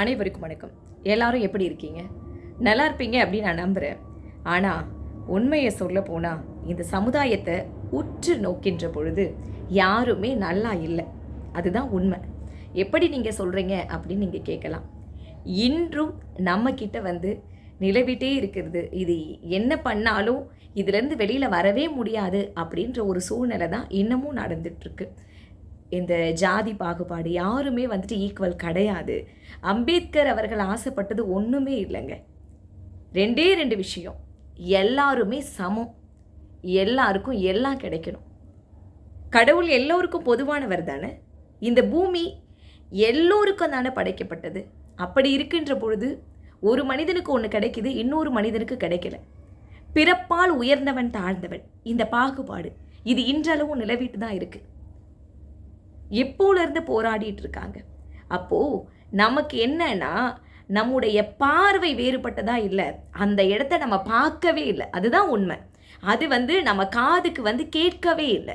அனைவருக்கும் வணக்கம். எல்லாரும் எப்படி இருக்கீங்க? நல்லா இருப்பீங்க அப்படின்னு நான் நம்புகிறேன் ஆனால் உண்மையை சொல்ல போனால் இந்த சமுதாயத்தை உற்று நோக்கின்ற பொழுது யாருமே நல்லா இல்லை. அதுதான் உண்மை. எப்படி நீங்கள் சொல்கிறீங்க அப்படின்னு நீங்கள் கேட்கலாம். இன்றும் நம்மக்கிட்ட வந்து நிலவிட்டே இருக்கிறது. இது என்ன பண்ணாலும் இதுலேருந்து வெளியில் வரவே முடியாது அப்படின்ற ஒரு சூழ்நிலை தான் இன்னமும் நடந்துட்டுருக்கு இந்த ஜாதி பாகுபாடு யாருமே வந்துட்டு ஈக்குவல் கிடையாது. அம்பேத்கர் அவர்கள் ஆசைப்பட்டது ஒன்றுமே இல்லைங்க. ரெண்டே ரெண்டு விஷயம். எல்லாருமே சமம். எல்லாருக்கும் எல்லாம் கிடைக்கணும். கடவுள் எல்லோருக்கும் பொதுவானவர் தானே? இந்த பூமி எல்லோருக்கும் தானே படைக்கப்பட்டது. அப்படி இருக்கின்ற பொழுது ஒரு மனிதனுக்கு ஒன்று கிடைக்குது இன்னொரு மனிதனுக்கு கிடைக்கல. பிறப்பால் உயர்ந்தவன் தாழ்ந்தவன். இந்த பாகுபாடு இது இன்றளவும் நிலவிட்டு தான் இருக்குது இப்போலேருந்து போராடிட்டு இருக்காங்க அப்போது நமக்கு என்னன்னா நம்முடைய பார்வை வேறுபட்டதாக இல்லை. அந்த இடத்த நம்ம பார்க்கவே இல்லை. அதுதான் உண்மை. அது வந்து நம்ம காதுக்கு வந்து கேட்கவே இல்லை.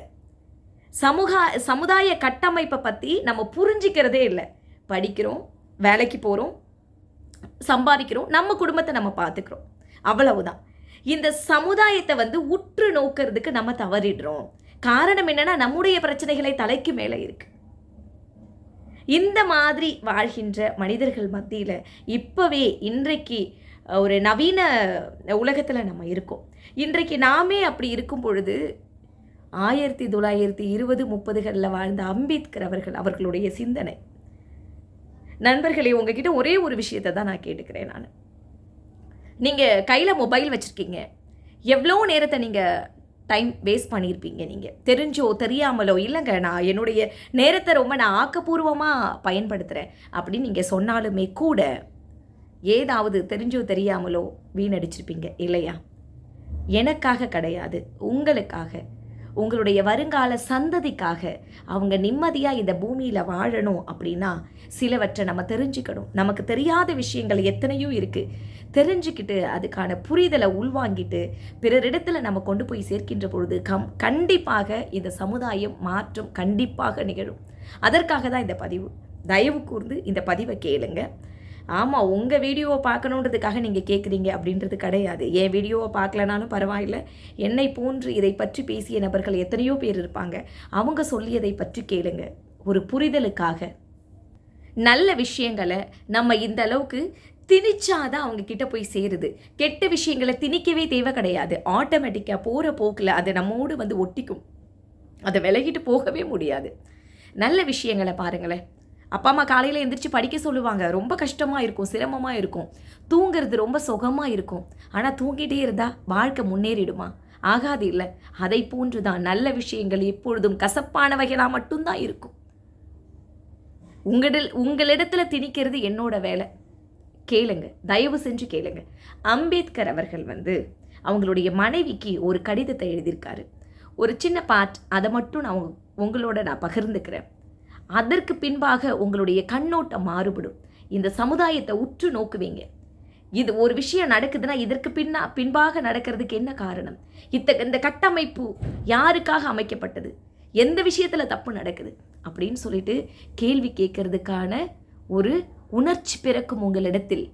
சமூக சமுதாய கட்டமைப்பை பற்றி நம்ம புரிஞ்சிக்கிறதே இல்லை. படிக்கிறோம் வேலைக்கு போகிறோம் சம்பாதிக்கிறோம் நம்ம குடும்பத்தை நம்ம பார்த்துக்கிறோம். அவ்வளவுதான். இந்த சமுதாயத்தை வந்து உற்று நோக்கிறதுக்கு நம்ம தவறிடுறோம். காரணம் என்னன்னா நம்முடைய பிரச்சனைகளை தலைக்கு மேலே இருக்கு. இந்த மாதிரி வாழ்கின்ற மனிதர்கள் மத்தியில் இப்போவே இன்றைக்கு ஒரு நவீன உலகத்தில் நம்ம இருக்கோம். இன்றைக்கு நாமே அப்படி இருக்கும் பொழுது ஆயிரத்தி தொள்ளாயிரத்தி இருபது முப்பதுகளில் வாழ்ந்த அம்பேத்கர் அவர்கள் அவர்களுடைய சிந்தனை. நண்பர்களே உங்ககிட்ட ஒரே ஒரு விஷயத்தை தான் நான் கேட்டுக்கிறேன் நான். நீங்கள் கையில் மொபைல் வச்சுருக்கீங்க. எவ்வளோ நேரத்தை நீங்கள் டைம் வேஸ்ட் பண்ணியிருப்பீங்க நீங்கள் தெரிஞ்சோ தெரியாமலோ இல்லைங்க நான் என்னுடைய நேரத்தை ரொம்ப நான் ஆக்கப்பூர்வமாக பயன்படுத்துகிறேன் அப்படின்னு நீங்கள் சொன்னாலுமே கூட ஏதாவது தெரிஞ்சோ தெரியாமலோ வீணடிச்சிருப்பீங்க இல்லையா? எனக்காக கிடையாது உங்களுக்காக. உங்களுடைய வருங்கால சந்ததிக்காக அவங்க நிம்மதியாக இந்த பூமியில் வாழணும் அப்படின்னா சிலவற்றை நம்ம தெரிஞ்சுக்கணும். நமக்கு தெரியாத விஷயங்கள் எத்தனையோ இருக்குது தெரிஞ்சுக்கிட்டு அதுக்கான புரிதலை உள்வாங்கிட்டு பிறரிடத்தில் நம்ம கொண்டு போய் சேர்க்கின்ற பொழுது கம் கண்டிப்பாக இந்த சமுதாயம் மாற்றம் கண்டிப்பாக நிகழும். அதற்காக தான் இந்த பதிவு. தயவு கூர்ந்து இந்த பதிவை கேளுங்க. ஆமாம் உங்கள் வீடியோவை பார்க்கணுன்றதுக்காக நீங்கள் கேட்குறீங்க அப்படின்றது கிடையாது. என் வீடியோவை பார்க்கலனாலும் பரவாயில்ல. என்னை போன்று இதை பற்றி பேசிய நபர்கள் எத்தனையோ பேர் இருப்பாங்க. அவங்க சொல்லியதை பற்றி கேளுங்க. ஒரு புரிதலுக்காக. நல்ல விஷயங்களை நம்ம இந்த அளவுக்கு திணிச்சாதான் அவங்க கிட்ட போய் சேருது. கெட்ட விஷயங்களை திணிக்கவே தேவை கிடையாது. ஆட்டோமேட்டிக்காக போகிற போக்கில் அது நம்மோடு வந்து ஒட்டிக்கும். அதை விலகிட்டு போகவே முடியாது. நல்ல விஷயங்களை பாருங்களேன். அப்பா அம்மா காலையில் எந்திரிச்சு படிக்க சொல்லுவாங்க. ரொம்ப கஷ்டமாக இருக்கும் சிரமமாக இருக்கும். தூங்குறது ரொம்ப சுகமாக இருக்கும். ஆனால் தூங்கிட்டே இருந்தால் வாழ்க்கை முன்னேறிடுமா? ஆகாது இல்லை. அதை போன்று தான் நல்ல விஷயங்கள் எப்பொழுதும் கசப்பானவைகளாக மட்டும்தான் இருக்கும். உங்களில் உங்களிடத்தில் திணிக்கிறது என்னோட வேலை. கேளுங்க தயவு செஞ்சு கேளுங்க. அம்பேத்கர் அவர்கள் வந்து அவங்களுடைய மனைவிக்கு ஒரு கடிதத்தை எழுதியிருக்காரு. ஒரு சின்ன பார்ட் அதை மட்டும் நான் உங்களோட நான் பகிர்ந்துக்கிறேன். அதற்கு பின்பாக உங்களுடைய கண்ணோட்டம் மாறுபடும். இந்த சமுதாயத்தை உற்று நோக்குவீங்க. இது ஒரு விஷயம் நடக்குதுன்னா இதற்கு பின்னா பின்பாக நடக்கிறதுக்கு என்ன காரணம்? இத்த இந்த கட்டமைப்பு யாருக்காக அமைக்கப்பட்டது? எந்த விஷயத்தில் தப்பு நடக்குது? அப்படின்னு சொல்லிட்டு கேள்வி கேட்கறதுக்கான ஒரு உணர்ச்சி பிறக்கும் உங்களிடத்தில்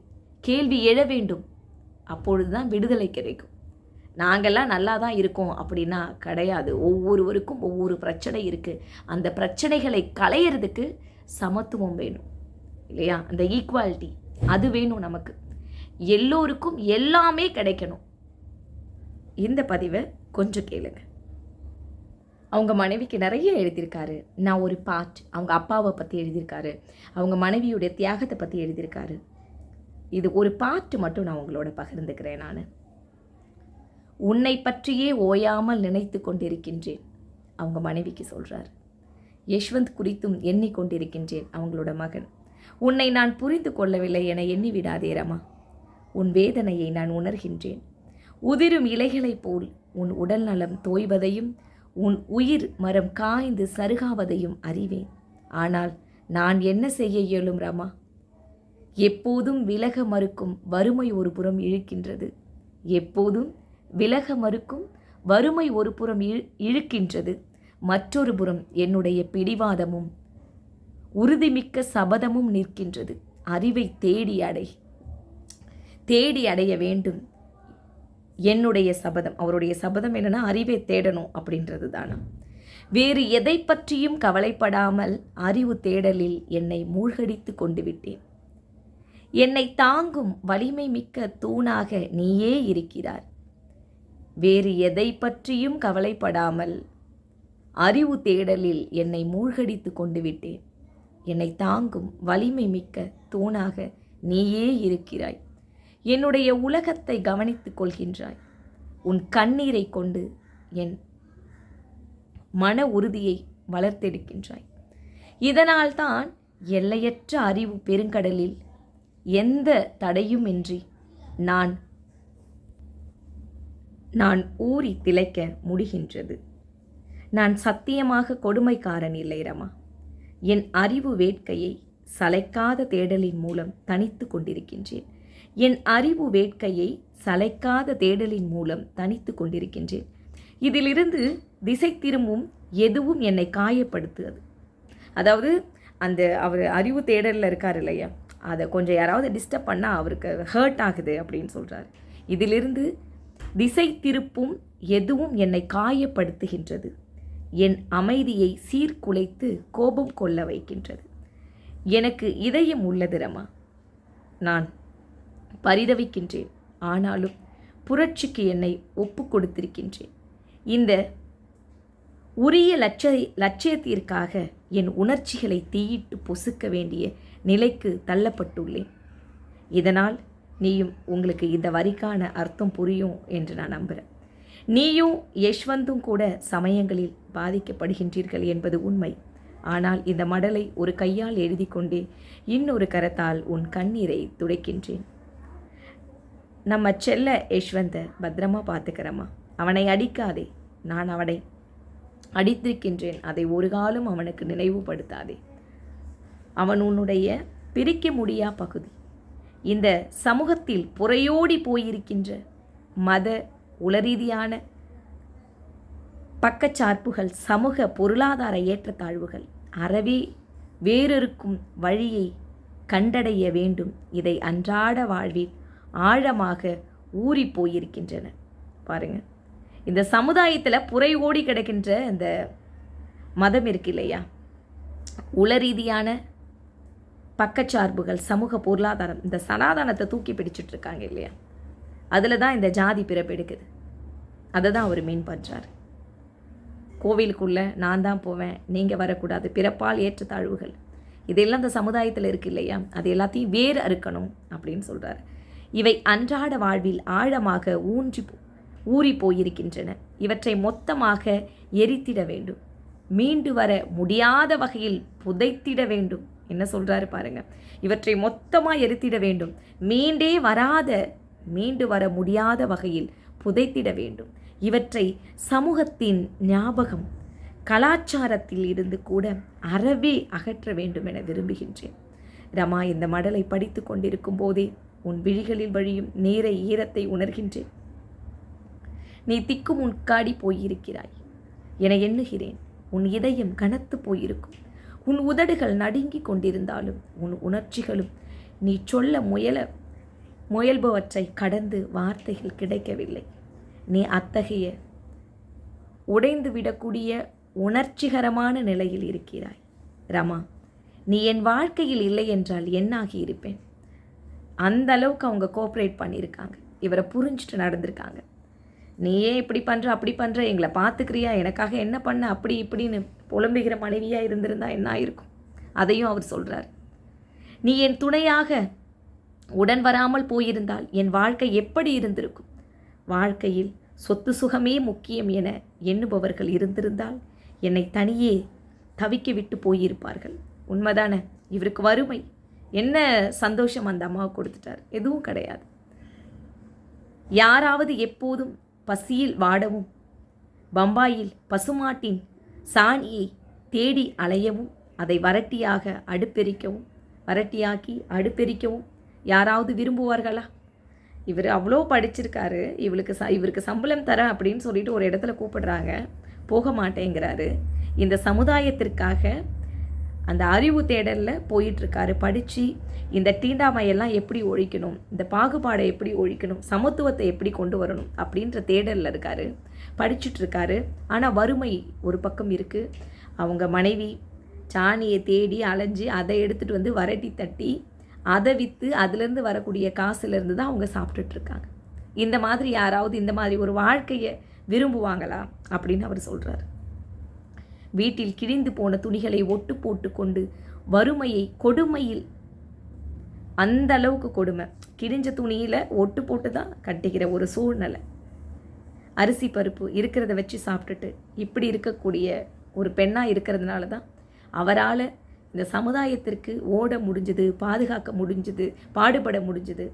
கேள்வி எழ வேண்டும். அப்பொழுது தான் விடுதலை கிடைக்கும். நாங்கள்லாம் நல்லா தான் இருக்கோம் அப்படின்னா கிடையாது. ஒவ்வொருவருக்கும் ஒவ்வொரு பிரச்சனை இருக்குது அந்த பிரச்சனைகளை களையிறதுக்கு சமத்துவம் வேணும். இல்லையா? அந்த ஈக்குவாலிட்டி அது வேணும் நமக்கு. எல்லோருக்கும் எல்லாமே கிடைக்கணும். இந்த பதிவை கொஞ்சம் கேளுங்கள் அவங்க மனைவிக்கு நிறைய எழுதியிருக்காரு. நான் ஒரு பார்ட் அவங்க அப்பாவை பற்றி எழுதியிருக்காரு. அவங்க மனைவியுடைய தியாகத்தை பற்றி எழுதியிருக்காரு. இது ஒரு பார்ட் மட்டும் நான் உங்களோட பகிர்ந்துக்கிறேன் நான். உன்னை பற்றியே ஓயாமல் நினைத்து கொண்டிருக்கின்றேன் அவங்க மனைவிக்கு சொல்கிறார் யஷ்வந்த் குறித்தும் எண்ணிக்கொண்டிருக்கின்றேன் அவங்களோட மகன். உன்னை நான் புரிந்து கொள்ளவில்லை என எண்ணி விடாதே ரமா. உன் வேதனையை நான் உணர்கின்றேன். உதிரும் இலைகளைப் போல் உன் உடல் நலம் தோய்வதையும் உன் உயிர் மரம் காய்ந்து சருகாவதையும் அறிவேன். ஆனால் நான் என்ன செய்ய இயலும் ரமா? எப்போதும் விலக மறுக்கும் வறுமை ஒரு புறம் இழுக்கின்றது. எப்போதும் விலக மறுக்கும் வறுமை ஒரு புறம் இழு இழுக்கின்றது. மற்றொரு புறம் என்னுடைய பிடிவாதமும் உறுதிமிக்க சபதமும் நிற்கின்றது. அறிவை தேடி அடை தேடி அடைய வேண்டும். என்னுடைய சபதம். அவருடைய சபதம் என்னென்னா அறிவை தேடணும் அப்படின்றது தானா வேறு எதை பற்றியும் கவலைப்படாமல் அறிவு தேடலில் என்னை மூழ்கடித்து கொண்டு விட்டேன். என்னை தாங்கும் வலிமை மிக்க தூணாக நீயே இருக்கிறார் வேறு எதை பற்றியும் கவலைப்படாமல் அறிவு தேடலில் என்னை மூழ்கடித்து கொண்டு விட்டேன். என்னை தாங்கும் வலிமை மிக்க தூணாக நீயே இருக்கிறாய். என்னுடைய உலகத்தை கவனித்துக் கொள்கின்றாய். உன் கண்ணீரை கொண்டு என் மன உறுதியை வளர்த்தெடுக்கின்றாய். இதனால்தான் எல்லையற்ற அறிவு பெருங்கடலில் எந்த தடையுமின்றி நான் நான் ஊறி திளைக்க முடிகின்றது. நான் சத்தியமாக கொடுமைக்காரன் இல்லை ரமா. என் அறிவு வேட்கையை சளைக்காத தேடலின் மூலம் தனித்து கொண்டிருக்கின்றேன். என் அறிவு வேட்கையை சளைக்காத தேடலின் மூலம் தனித்து கொண்டிருக்கின்றேன். இதிலிருந்து திசை திரும்பும் எதுவும் என்னை காயப்படுத்துது. அதாவது அந்த அவர் அறிவு தேடலில் இருக்கார் இல்லையா? அதை கொஞ்சம் யாராவது டிஸ்டர்ப் பண்ணால் அவருக்கு ஹர்ட் ஆகுது அப்படின்னு சொல்கிறார் இதிலிருந்து திசை திருப்பும் எதுவும் என்னை காயப்படுத்துகின்றது. என் அமைதியை சீர்குலைத்து கோபம் கொள்ள வைக்கின்றது. எனக்கு இதயம் உள்ளதுரமா நான் பரிதவிக்கின்றேன். ஆனாலும் புரட்சிக்கு என்னை ஒப்பு கொடுத்திருக்கின்றேன். இந்த உரிய லட்ச லட்சியத்திற்காக என் உணர்ச்சிகளை தீயிட்டு பொசுக்க வேண்டிய நிலைக்கு தள்ளப்பட்டுள்ளேன். இதனால் நீயும் உங்களுக்கு இந்த வரிக்கான அர்த்தம் புரியும் என்று நான் நம்புகிறேன் நீயும் யஷ்வந்தும் கூட சமயங்களில் பாதிக்கப்படுகின்றீர்கள் என்பது உண்மை. ஆனால் இந்த மடலை ஒரு கையால் எழுதி கொண்டே இன்னொரு கரத்தால் உன் கண்ணீரை துடைக்கின்றேன். நம்ம செல்ல யஷ்வந்த பத்திரமா பார்த்துக்கிறம்மா. அவனை அடிக்காதே நான் அவனை அடித்திருக்கின்றேன். அதை ஒரு காலம் அவனுக்கு நினைவுபடுத்தாதே. அவன் உன்னுடைய பிரிக்க முடியா பகுதி. இந்த சமூகத்தில் புறையோடி போயிருக்கின்ற மத உளரீதியான பக்கச்சார்புகள் சமூக பொருளாதார ஏற்றத்தாழ்வுகள் அறவே வேறொருக்கும் வழியை கண்டடைய வேண்டும். இதை அன்றாட வாழ்வில் ஆழமாக ஊறி போயிருக்கின்றன. பாருங்க. இந்த சமுதாயத்தில் புறை ஓடி கிடக்கின்ற இந்த மதம் இருக்கு இல்லையா? உளரீதியான பக்கச்சார்புகள் சமூக பொருளாதாரம் இந்த சனாதனத்தை தூக்கி பிடிச்சிட்டு இருக்காங்க இல்லையா? அதில் தான் இந்த ஜாதி பிறப்பெடுக்குது அதை தான் அவர் மீன் பண்ணுறாரு கோவிலுக்குள்ளே நான் தான் போவேன் நீங்கள் வரக்கூடாது பிறப்பால் ஏற்றத்தாழ்வுகள் இதெல்லாம் இந்த சமுதாயத்தில் இருக்கு இல்லையா? அது எல்லாத்தையும் வேறு அறுக்கணும் அப்படின்னு சொல்கிறாரு இவை அன்றாட வாழ்வில் ஆழமாக ஊன்றி ஊறி போயிருக்கின்றன. இவற்றை மொத்தமாக எரித்திட வேண்டும். மீண்டு வர முடியாத வகையில் புதைத்திட வேண்டும். என்ன சொல்கிறாரு பாருங்க. இவற்றை மொத்தமாக எரித்திட வேண்டும். மீண்டே வராத மீண்டு வர முடியாத வகையில் புதைத்திட வேண்டும். இவற்றை சமூகத்தின் ஞாபகம் கலாச்சாரத்தில் இருந்து கூட அறவே அகற்ற வேண்டும் என விரும்புகின்றேன். ரமா இந்த மடலை படித்து கொண்டிருக்கும் போதே உன் விழிகளில் வழியும் நீரை ஈரத்தை உணர்கின்றேன். நீ திக்கும் உன் காடி போயிருக்கிறாய். என எண்ணுகிறேன். உன் இதயம் கனத்து போயிருக்கும். உன் உதடுகள் நடுங்கிக் கொண்டிருந்தாலும் உன் உணர்ச்சிகளும் நீ சொல்ல முயல முயல்பவற்றை கடந்து வார்த்தைகள் கிடைக்கவில்லை. நீ அத்தகைய உடைந்து விடக்கூடிய உணர்ச்சிகரமான நிலையில் இருக்கிறாய். ரமா நீ என் வாழ்க்கையில் இல்லை என்றால் என்னாகி இருப்பேன் அந்த அளவுக்கு அவங்க கோஆப்ரேட் பண்ணியிருக்காங்க. இவரை புரிஞ்சுட்டு நடந்திருக்காங்க. நீ ஏன் இப்படி பண்ணுற அப்படி பண்ணுற எங்களை பார்த்துக்கிறியா? எனக்காக என்ன பண்ண? அப்படி இப்படின்னு புலம்புகிற மனைவியாக இருந்திருந்தா என்ன ஆயிருக்கும்? அதையும் அவர் சொல்கிறார் நீ என் துணையாக உடன் வராமல் போயிருந்தால் என் வாழ்க்கை எப்படி இருந்திருக்கும்? வாழ்க்கையில் சொத்து சுகமே முக்கியம் என எண்ணுபவர்கள் இருந்திருந்தால் என்னை தனியே தவிக்க விட்டு போயிருப்பார்கள். உண்மைதானே? இவருக்கு வறுமை. என்ன சந்தோஷம் அந்த அம்மாவை கொடுத்துட்டார்? எதுவும் கிடையாது. யாராவது எப்போதும் பசியில் வாடவும் பம்பாயில் பசுமாட்டின் சாணியை தேடி அலையவும் அதை வரட்டியாக அடுப்பெரிக்கவும் வரட்டியாக்கி அடுப்பெரிக்கவும் யாராவது விரும்புவார்களா? இவர் அவ்வளோ படிச்சிருக்காரு. இவளுக்கு ச இவருக்கு சம்பளம் தரேன் அப்படின்னு சொல்லிட்டு ஒரு இடத்துல கூப்பிடுறாங்க. போக மாட்டேங்கிறாரு. இந்த சமுதாயத்திற்காக அந்த அறிவு தேடலில் போயிட்டுருக்காரு. படித்து இந்த தீண்டாமையெல்லாம் எப்படி ஒழிக்கணும்? இந்த பாகுபாடை எப்படி ஒழிக்கணும்? சமத்துவத்தை எப்படி கொண்டு வரணும்? அப்படின்ற தேடலில் இருக்கார். படிச்சுட்ருக்காரு ஆனால் வறுமை ஒரு பக்கம் இருக்குது அவங்க மனைவி சாணியை தேடி அலைஞ்சு அதை எடுத்துகிட்டு வந்து வரட்டி தட்டி அதை விற்று அதுலேருந்து வரக்கூடிய காசுலேருந்து தான் அவங்க சாப்பிட்டுட்ருக்காங்க இந்த மாதிரி யாராவது இந்த மாதிரி ஒரு வாழ்க்கையை விரும்புவாங்களா? அப்படின்னு அவர் சொல்கிறார் வீட்டில் கிழிந்து போன துணிகளை ஒட்டு போட்டுக்கொண்டு வறுமையை கொடுமையில் அந்த அளவுக்கு கொடுமை. கிழிஞ்ச துணியில் ஒட்டு போட்டு தான் கட்டிக்கிற ஒரு சூழ்நிலை. அரிசி பருப்பு இருக்கிறத வச்சு சாப்பிட்டுட்டு இப்படி இருக்கக்கூடிய ஒரு பெண்ணாக இருக்கிறதுனால தான் அவரால் இந்த சமுதாயத்திற்கு ஓட முடிஞ்சது பாதுகாக்க முடிஞ்சது பாடுபட முடிஞ்சது.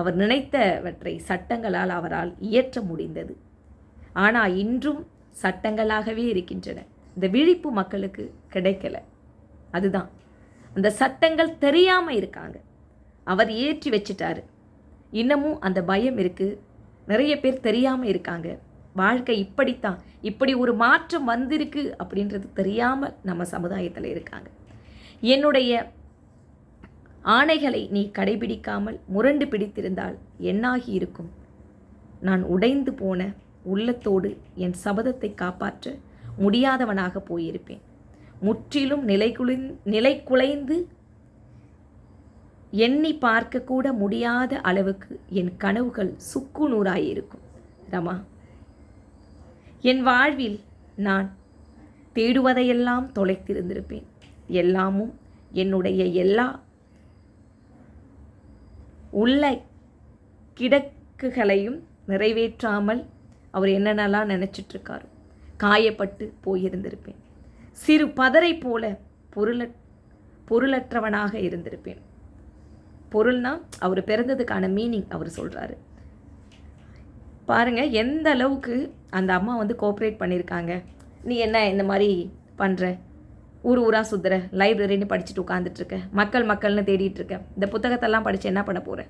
அவர் நினைத்தவற்றை சட்டங்களால் அவரால் இயற்ற முடிந்தது. ஆனால் இன்றும் சட்டங்களாகவே இருக்கின்றன. இந்த விழிப்பு மக்களுக்கு கிடைக்கல. அதுதான். அந்த சட்டங்கள் தெரியாமல் இருக்காங்க. அவர் ஏற்றி வச்சிட்டாரு. இன்னமும் அந்த பயம் இருக்குது நிறைய பேர் தெரியாமல் இருக்காங்க. வாழ்க்கை இப்படித்தான். இப்படி ஒரு மாற்றம் வந்திருக்கு அப்படின்றது தெரியாமல் நம்ம சமுதாயத்தில் இருக்காங்க. என்னுடைய ஆணைகளை நீ கடைபிடிக்காமல் முரண்டு பிடித்திருந்தால் என்னாகி இருக்கும்? நான் உடைந்து போன உள்ளத்தோடு என் சபதத்தை காப்பாற்ற முடியாதவனாக போயிருப்பேன். முற்றிலும் நிலைகுலி நிலை குலைந்து எண்ணி பார்க்கக்கூட முடியாத அளவுக்கு என் கனவுகள் சுக்கு நூறாயிருக்கும். ரமா என் வாழ்வில் நான் தேடுவதையெல்லாம் தொலைத்திருந்திருப்பேன். எல்லாமும் என்னுடைய எல்லா உள்ள கிடக்குகளையும் நிறைவேற்றாமல் அவர் என்னென்னலாம் நினச்சிட்ருக்காரோ காயப்பட்டு போயிருந்திருப்பேன். சிறு பதரை போல பொருள பொருளற்றவனாக இருந்திருப்பேன். பொருள்னா அவர் பிறந்ததுக்கான மீனிங் அவர் சொல்கிறாரு பாருங்கள் எந்த அளவுக்கு அந்த அம்மா வந்து கோஆப்ரேட் பண்ணியிருக்காங்க நீ என்ன இந்த மாதிரி பண்ணுற ஊர் ஊராக சுற்றுற லைப்ரரின்னு படிச்சுட்டு உட்காந்துட்ருக்க மக்கள் மக்கள்னு தேடிட்டுருக்க இந்த புத்தகத்தெல்லாம் படித்து என்ன பண்ண போகிற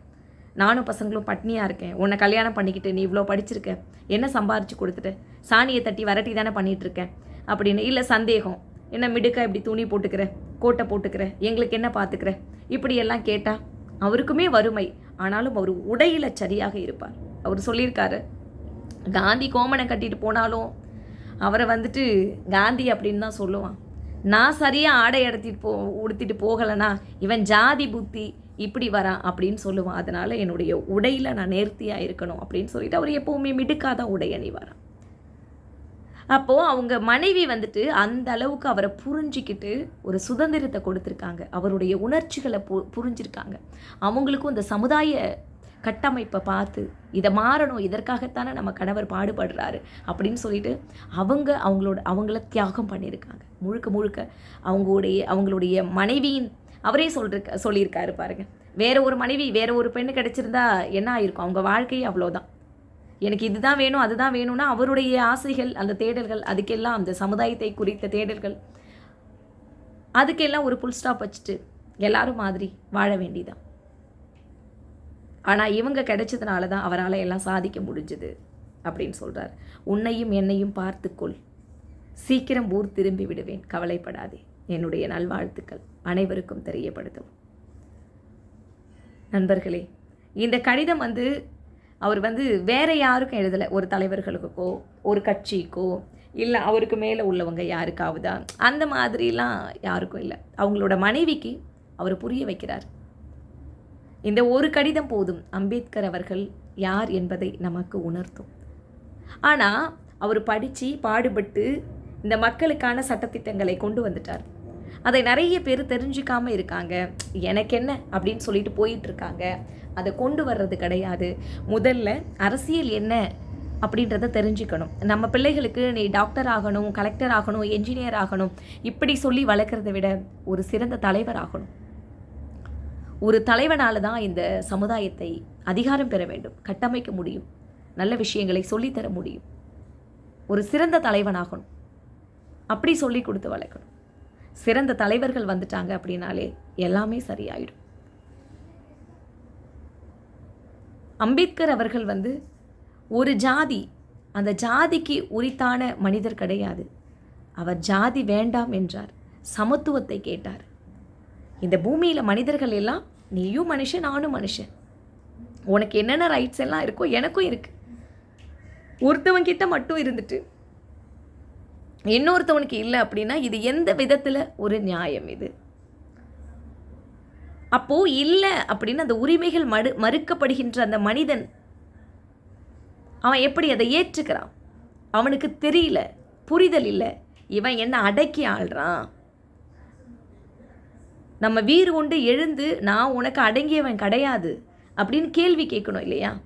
நானும் பசங்களும் பட்னியாக இருக்கேன். உன்னை கல்யாணம் பண்ணிக்கிட்டு நீ இவ்வளோ படிச்சிருக்க. என்ன சம்பாரிச்சு கொடுத்துட்டு? சாணியை தட்டி வரட்டி தானே பண்ணிகிட்ருக்கேன் அப்படின்னு இல்லை சந்தேகம். என்ன மிடுக்கா இப்படி துணி போட்டுக்கிற? கோட்டை போட்டுக்கிற? எங்களுக்கு என்ன பார்த்துக்கிற இப்படியெல்லாம் கேட்டால் அவருக்குமே வறுமை. ஆனாலும் அவர் உடையில் சரியாக இருப்பார். அவர் சொல்லியிருக்காரு காந்தி கோமனை கட்டிட்டு போனாலும் அவரை வந்துட்டு காந்தி அப்படின்னு தான் சொல்லுவான். நான் சரியாக ஆடை எடுத்திட்டு போ உடுத்திட்டு போகலைன்னா இவன் ஜாதி புத்தி இப்படி வரான் அப்படின்னு சொல்லுவான். அதனால் என்னுடைய உடையில் நான் நேர்த்தியாக இருக்கணும் அப்படின்னு சொல்லிட்டு அவர் எப்போவுமே மிடுக்காதான் உடை அணிவாராம் அப்போது அவங்க மனைவி வந்துட்டு அந்த அளவுக்கு அவரை புரிஞ்சிக்கிட்டு ஒரு சுதந்திரத்தை கொடுத்துருக்காங்க. அவருடைய உணர்ச்சிகளை பு புரிஞ்சிருக்காங்க. அவங்களுக்கும் இந்த சமுதாய கட்டமைப்பை பார்த்து இதை மாறணும் இதற்காகத்தானே நம்ம கணவர் பாடுபடுறாரு அப்படின்னு சொல்லிட்டு அவங்க அவங்களோட அவங்கள தியாகம் பண்ணியிருக்காங்க. முழுக்க முழுக்க அவங்களுடைய அவங்களுடைய மனைவியின் அவரே சொல்ற சொல்லியிருக்காரு பாருங்க. வேற ஒரு மனைவி வேற ஒரு பெண்ணு கிடைச்சிருந்தா என்ன ஆயிருக்கும்? அவங்க வாழ்க்கையே அவ்வளோதான். எனக்கு இதுதான் வேணும் அதுதான் வேணும்னா அவருடைய ஆசைகள் அந்த தேடல்கள் அதுக்கெல்லாம் அந்த சமுதாயத்தை குறித்த தேடல்கள் அதுக்கெல்லாம் ஒரு புல் ஸ்டாப் வச்சுட்டு எல்லாரும் மாதிரி வாழ வேண்டிதான். ஆனால் இவங்க கிடைச்சதுனால தான் அவரால் எல்லாம் சாதிக்க முடிஞ்சுது அப்படின்னு சொல்கிறார் உன்னையும் என்னையும் பார்த்துக்கொள். சீக்கிரம் ஊர் திரும்பி விடுவேன். கவலைப்படாதே. என்னுடைய நல்வாழ்த்துக்கள் அனைவருக்கும் தெரியப்படுத்தும். நண்பர்களே இந்த கடிதம் வந்து அவர் வந்து வேற யாருக்கும் எழுதலை. ஒரு தலைவர்களுக்கோ ஒரு கட்சிக்கோ இல்லை அவருக்கு மேலே உள்ளவங்க யாருக்காவதா? அந்த மாதிரிலாம் யாருக்கும் இல்லை. அவங்களோட மனைவிக்கு அவர் புரிய வைக்கிறார். இந்த ஒரு கடிதம் போதும் அம்பேத்கர் அவர்கள் யார் என்பதை நமக்கு உணர்த்தும். ஆனால் அவர் படித்து பாடுபட்டு இந்த மக்களுக்கான சட்டத்திட்டங்களை கொண்டு வந்துட்டார். அதை நிறைய பேர் தெரிஞ்சிக்காமல் இருக்காங்க. எனக்கு என்ன அப்படின்னு சொல்லிட்டு போயிட்டு இருக்காங்க. அதை கொண்டு வர்றது கிடையாது. முதல்ல அரசியல் என்ன? அப்படின்றத தெரிஞ்சுக்கணும். நம்ம பிள்ளைகளுக்கு நீ டாக்டர் ஆகணும் கலெக்டர் ஆகணும் என்ஜினியர் ஆகணும் இப்படி சொல்லி வளர்க்குறத விட ஒரு சிறந்த தலைவர் ஆகணும். ஒரு தலைவனால தான் இந்த சமுதாயத்தை அதிகாரம் பெற வேண்டும். கட்டமைக்க முடியும். நல்ல விஷயங்களை சொல்லித்தர முடியும். ஒரு சிறந்த தலைவனாகணும். அப்படி சொல்லி கொடுத்து வளர்க்கணும். சிறந்த தலைவர்கள் வந்துட்டாங்க அப்படின்னாலே எல்லாமே சரியாயிடும். அம்பேத்கர் அவர்கள் வந்து ஒரு ஜாதி அந்த ஜாதிக்கு உரித்தான மனிதர் கிடையாது. அவர் ஜாதி வேண்டாம் என்றார். சமத்துவத்தை கேட்டார். இந்த பூமியில் மனிதர்கள் எல்லாம் நீயும் மனுஷன் நானும் மனுஷன். உனக்கு என்னென்ன ரைட்ஸ் எல்லாம் இருக்கோ எனக்கும் இருக்கு. ஒருத்தவங்கிட்ட மட்டும் இருந்துட்டு இன்னொருத்தவனுக்கு இல்லை அப்படின்னா இது எந்த விதத்தில் ஒரு நியாயம் இது? அப்போது இல்லை அப்படின்னு அந்த உரிமைகள் மறு மறுக்கப்படுகின்ற அந்த மனிதன் அவன் எப்படி அதை ஏற்றுக்கிறான்? அவனுக்கு தெரியல புரிதல் இல்லை. இவன் என்ன அடக்கி ஆள்றான்? நம்ம வீறு கொண்டு எழுந்து நான் உனக்கு அடங்கியவன் கிடையாது அப்படின்னு கேள்வி கேட்கணும் இல்லையா?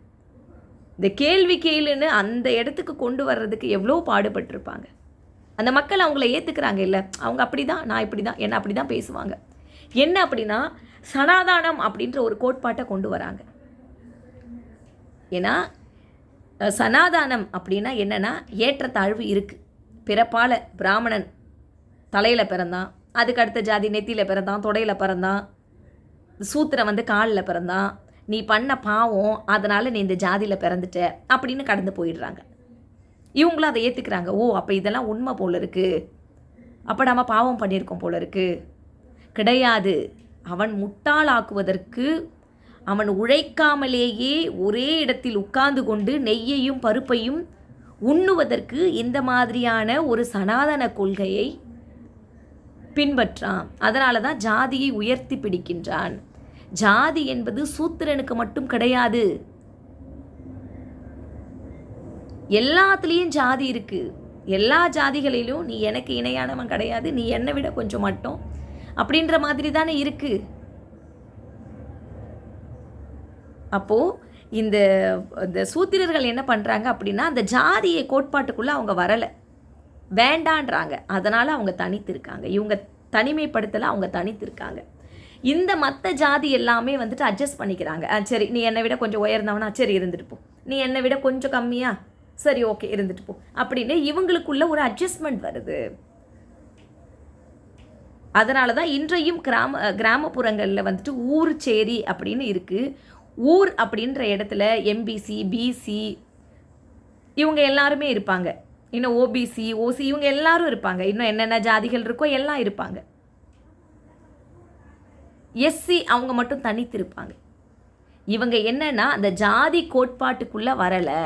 இந்த கேள்வி கேளுன்னு அந்த இடத்துக்கு கொண்டு வர்றதுக்கு எவ்வளோ பாடுபட்டிருப்பாங்க? அந்த மக்கள் அவங்கள ஏற்றுக்கிறாங்க இல்லை. அவங்க அப்படி தான் நான் இப்படி தான் என்ன அப்படி தான் பேசுவாங்க. என்ன அப்படின்னா சனாதானம் அப்படின்ற ஒரு கோட்பாட்டை கொண்டு வராங்க. ஏன்னா சனாதானம் அப்படின்னா என்னென்னா ஏற்றத்தாழ்வு இருக்குது பிறப்பால் பிராமணன் தலையில் பிறந்தான். அதுக்கு அடுத்த ஜாதி நெத்தியில் பிறந்தான் தொடையில் பிறந்தான். சூத்திரம் வந்து காலில் பிறந்தான். நீ பண்ண பாவம் அதனால் நீ இந்த ஜாதியில் பிறந்துட்ட அப்படின்னு கடந்து போயிடுறாங்க. இவங்களும் அதை ஏற்றுக்கிறாங்க ஓ அப்போ இதெல்லாம் உண்மை போல இருக்குது அப்போ நம்ம பாவம் பண்ணியிருக்கோம் போல இருக்குது கிடையாது. அவன் முட்டாளாக்குவதற்கு அவன் உழைக்காமலேயே ஒரே இடத்தில் உட்கார்ந்து கொண்டு நெய்யையும் பருப்பையும் உண்ணுவதற்கு இந்த மாதிரியான ஒரு சனாதன கொள்கையை பின்பற்றான். அதனால தான் ஜாதியை உயர்த்தி பிடிக்கின்றான். ஜாதி என்பது சூத்திரனுக்கு மட்டும் கிடையாது. எல்லாத்துலேயும் ஜாதி இருக்குது எல்லா ஜாதிகளிலும் நீ எனக்கு இணையானவன் கிடையாது நீ என்னை விட கொஞ்சம் மட்டும் அப்படின்ற மாதிரி தானே இருக்குது அப்போது இந்த இந்த சூத்திரர்கள் என்ன பண்ணுறாங்க அப்படின்னா அந்த ஜாதியை கோட்பாட்டுக்குள்ளே அவங்க வரலை. வேண்டான்றாங்க. அதனால் அவங்க தனித்திருக்காங்க. இவங்க தனிமைப்படுத்தலை அவங்க தனித்திருக்காங்க. இந்த மற்ற ஜாதி எல்லாமே வந்துட்டு அட்ஜஸ்ட் பண்ணிக்கிறாங்க. ஆ, சரி நீ என்னை விட கொஞ்சம் உயர்ந்தவனா? சரி இருந்துட்டு போ. நீ என்னை விட கொஞ்சம் கம்மியாக சரி ஓகே இருந்துட்டு போ. அப்படின்னு இவங்களுக்குள்ள ஒரு அட்ஜஸ்ட்மெண்ட் வருது. அதனால தான் இன்றையும் கிராம கிராமப்புறங்களில் வந்துட்டு ஊர் சேரி அப்படின்னு இருக்குது ஊர் அப்படின்ற இடத்துல எம்பிசி பிசி இவங்க எல்லாருமே இருப்பாங்க. இன்னும் ஓபிசி ஓசி இவங்க எல்லாரும் இருப்பாங்க. இன்னும் என்னென்ன ஜாதிகள் இருக்கோ எல்லாம் இருப்பாங்க. எஸ்சி அவங்க மட்டும் தனித்து இருப்பாங்க இவங்க என்னன்னா அந்த ஜாதி கோட்பாட்டுக்குள்ளே வரலை.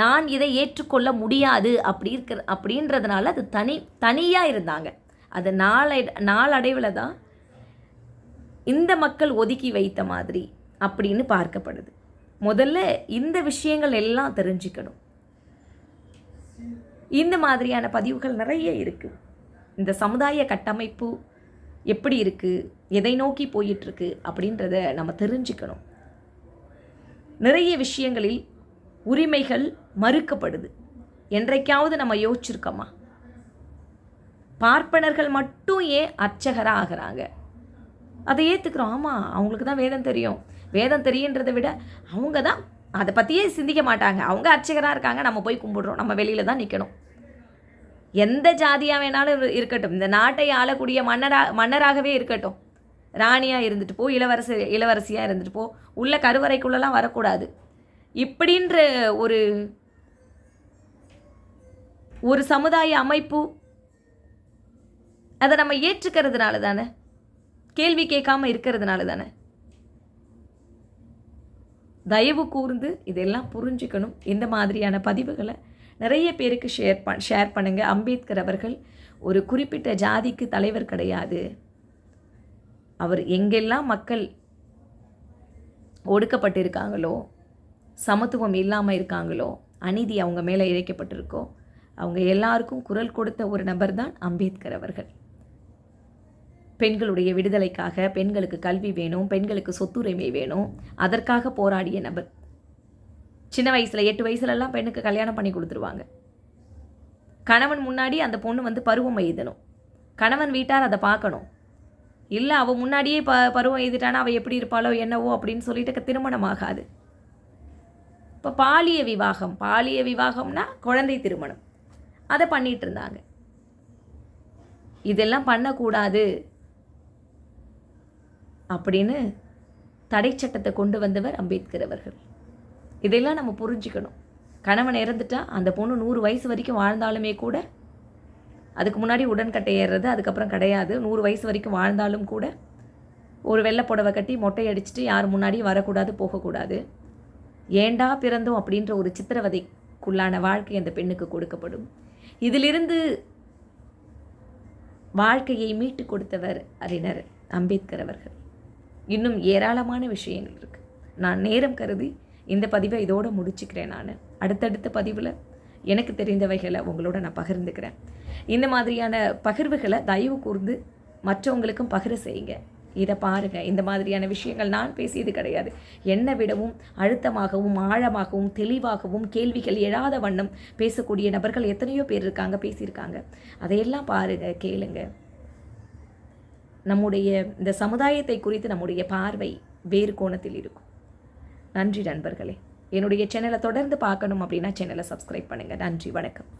நான் இதை ஏற்றுக்கொள்ள முடியாது அப்படி இருக்கிற அப்படின்றதுனால அது தனி தனியாக இருந்தாங்க. அது நாளை நாளடைவில் தான் இந்த மக்கள் ஒதுக்கி வைத்த மாதிரி அப்படின்னு பார்க்கப்படுது. முதல்ல இந்த விஷயங்கள் எல்லாம் தெரிஞ்சுக்கணும். இந்த மாதிரியான பதிவுகள் நிறைய இருக்குது இந்த சமுதாய கட்டமைப்பு எப்படி இருக்குது எதை நோக்கி போயிட்டுருக்கு அப்படின்றத நம்ம தெரிஞ்சுக்கணும். நிறைய விஷயங்களில் உரிமைகள் மறுக்கப்படுது. என்றைக்காவது நம்ம யோசிச்சிருக்கோமா? பார்ப்பனர்கள் மட்டும் ஏன் அர்ச்சகராக ஆகிறாங்க? அதை ஏற்றுக்கிறோம் ஆமாம் அவங்களுக்கு தான் வேதம் தெரியும். வேதம் தெரியுன்றதை விட அவங்க தான் அதை பற்றியே சிந்திக்க மாட்டாங்க. அவங்க அர்ச்சகராக இருக்காங்க நம்ம போய் கும்பிடுறோம். நம்ம வெளியில் தான் நிற்கணும் எந்த ஜாதியாக வேணாலும் இருக்கட்டும். இந்த நாட்டை ஆளக்கூடிய மன்னரா மன்னராகவே இருக்கட்டும். ராணியாக இருந்துட்டு போ இளவரசி இளவரசியாக இருந்துட்டு போ. உள்ள கருவறைக்குள்ளெல்லாம் வரக்கூடாது. இப்படின்ற ஒரு ஒரு சமுதாய அமைப்பு அதை நம்ம ஏற்றுக்கிறதுனால தானே? கேள்வி கேட்காம இருக்கிறதுனால தானே? தயவு கூர்ந்து இதெல்லாம் புரிஞ்சுக்கணும். இந்த மாதிரியான பதிவுகளை நிறைய பேருக்கு ஷேர் பண் ஷேர் பண்ணுங்கள் அம்பேத்கர் அவர்கள் ஒரு குறிப்பிட்ட ஜாதிக்கு தலைவர் கிடையாது. அவர் எங்கெல்லாம் மக்கள் ஒடுக்கப்பட்டிருக்காங்களோ சமத்துவம் இல்லாமல் இருக்காங்களோ? அநீதி அவங்க மேலே இழைக்கப்பட்டிருக்கோ? அவங்க எல்லாருக்கும் குரல் கொடுத்த ஒரு நபர் தான் அம்பேத்கர் அவர்கள். பெண்களுடைய விடுதலைக்காக பெண்களுக்கு கல்வி வேணும் பெண்களுக்கு சொத்துரிமை வேணும். அதற்காக போராடிய நபர். சின்ன வயசில் எட்டு வயசுலலாம் பெண்ணுக்கு கல்யாணம் பண்ணி கொடுத்துருவாங்க. கணவன் முன்னாடி அந்த பொண்ணு வந்து பருவம் எய்தணும். கணவன் வீட்டார் அதை பார்க்கணும் இல்லை அவள் முன்னாடியே ப பருவம் எழுதிட்டானா அவள் எப்படி இருப்பாளோ என்னவோ அப்படின்னு சொல்லிட்டு திருமணம் ஆகாது இப்போ பாலிய விவாகம் பாலிய விவாகம்னா குழந்தை திருமணம். அதை பண்ணிகிட்டு இருந்தாங்க. இதெல்லாம் பண்ணக்கூடாது. அப்படின்னு தடை சட்டத்தை கொண்டு வந்தவர் அம்பேத்கர் அவர்கள். இதெல்லாம் நம்ம புரிஞ்சுக்கணும். கணவன் இறந்துட்டா அந்த பொண்ணு நூறு வயசு வரைக்கும் வாழ்ந்தாலுமே கூட அதுக்கு முன்னாடி உடன்கட்டை ஏறுறது அதுக்கப்புறம் கிடையாது. நூறு வயசு வரைக்கும் வாழ்ந்தாலும் கூட ஒரு வெள்ளை புடவை கட்டி மொட்டை அடிச்சுட்டு யார் முன்னாடியும் வரக்கூடாது போகக்கூடாது. ஏண்டா பிறந்தோம் அப்படின்ற ஒரு சித்திரவதைக்குள்ளான வாழ்க்கை அந்த பெண்ணுக்கு கொடுக்கப்படும். இதிலிருந்து வாழ்க்கையை மீட்டு கொடுத்தவர் அறிஞர் அம்பேத்கர் அவர்கள். இன்னும் ஏராளமான விஷயங்கள் இருக்குது நான் நேரம் கருதி இந்த பதிவை இதோடு முடிச்சுக்கிறேன் நான். அடுத்தடுத்த பதிவில் எனக்கு தெரிந்தவைகளை உங்களோட நான் பகிர்ந்துக்கிறேன். இந்த மாதிரியான பகிர்வுகளை தயவு கூர்ந்து மற்றவங்களுக்கும் பகிர செய்யுங்க. இதை பாருங்கள் இந்த மாதிரியான விஷயங்கள் நான் பேசியது கிடையாது. என்னை விடவும் அழுத்தமாகவும் ஆழமாகவும் தெளிவாகவும் கேள்விகள் எழாத வண்ணம் பேசக்கூடிய நபர்கள் எத்தனையோ பேர் இருக்காங்க பேசியிருக்காங்க. அதையெல்லாம் பாருங்கள் கேளுங்க. நம்முடைய இந்த சமுதாயத்தை குறித்து நம்முடைய பார்வை வேறு கோணத்தில் இருக்கும். நன்றி நண்பர்களே. என்னுடைய சேனலை தொடர்ந்து பார்க்கணும் அப்படின்னா சேனலை சப்ஸ்கிரைப் பண்ணுங்கள் நன்றி வணக்கம்.